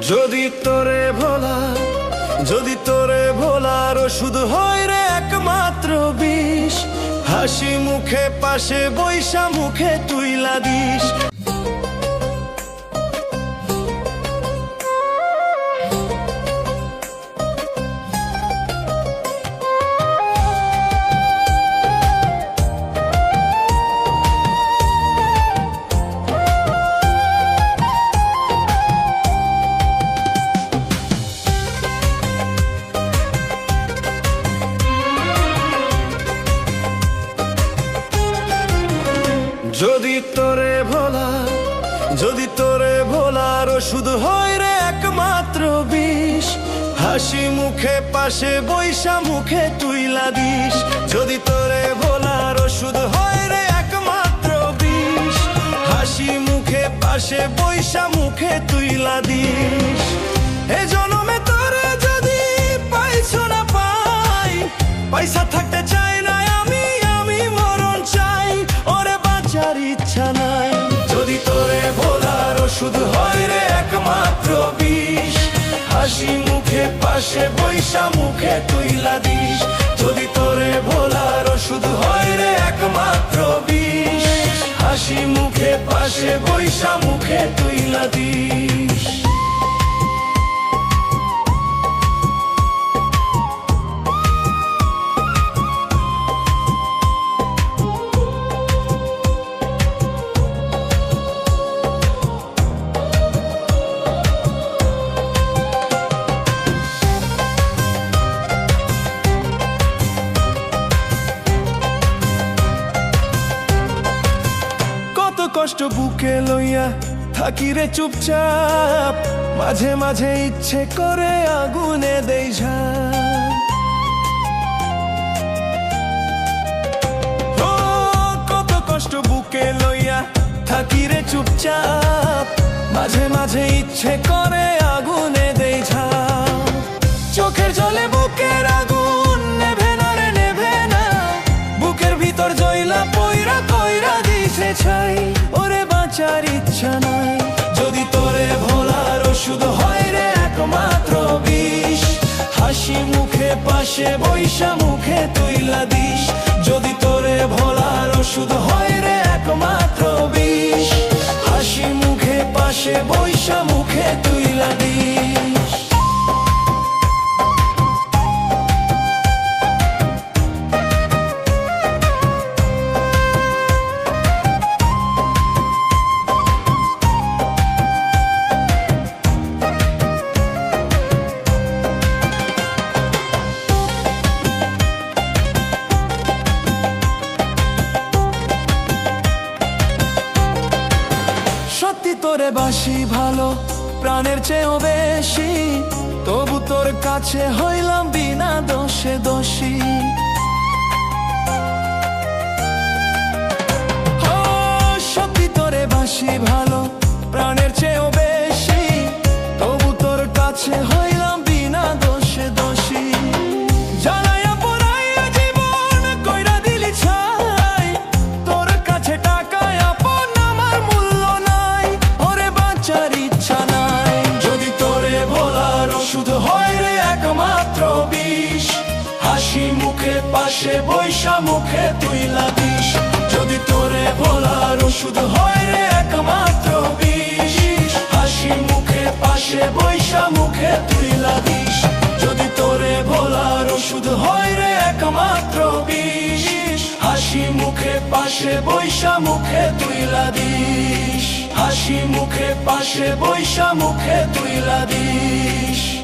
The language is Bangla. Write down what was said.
যদি তোরে ভোলা, যদি তোরে ভোলার ওষুধ হয় রে একমাত্র বিষ, হাসি মুখে, পাশে বৈশা মুখে তুই দিস। যদি তোরে ভোলা, যদি তোরে ভোলার ওষুধ হয় রে একমাত্র বিষ। হাসি মুখে, পাশে বৈশা মুখে তুইলা দিস যদি তোরে ভোলার ওষুধ হয় রে একমাত্র বিষ। হাসি মুখে, পাশে বৈশা মুখে তুইলা দিস এ জনমে তোরে যদি পাইছো না পাই, পয়সা থাকতে ওষুধ হয় রে একমাত্র বিষ। হাসি মুখে, পাশে বৈশা মুখে তুইলা দিস। যদি তোরে ভোলার ওষুধ হয় রে একমাত্র বিষ। হাসি মুখে, পাশে বৈশা মুখে তুইলা দিস। কষ্ট বুকে লইয়া থাকি রে চুপচাপ মাঝে মাঝে ইচ্ছে করে আগুনে দেই ও, কত কষ্ট বুকে লইয়া থাকি রে চুপচাপ মাঝে মাঝে ইচ্ছে করে হাসি মুখে পাশে, বৈশা মুখে তুইলা দিস। যদি তোরে ভোলার ওষুধ হয় রে একমাত্র বিষ। তোরে বাসি ভালো প্রাণের চেয়েও বেশি। তবু তোর কাছে হইলাম বিনা দোষে দোষী। পাশে বৈশা মুখে তুই দিস যদি তোরে ভোলার ওষুধ হয় রে একমাত্র বিষ। হাসি মুখে পাশে বৈশা মুখে তুই দিস যদি তোরে ভোলার ওষুধ হয় রে একমাত্র বিষ। হাসি মুখে পাশে বৈশা মুখে তুই দিস হাসি মুখে পাশে বৈশা মুখে তুই দিস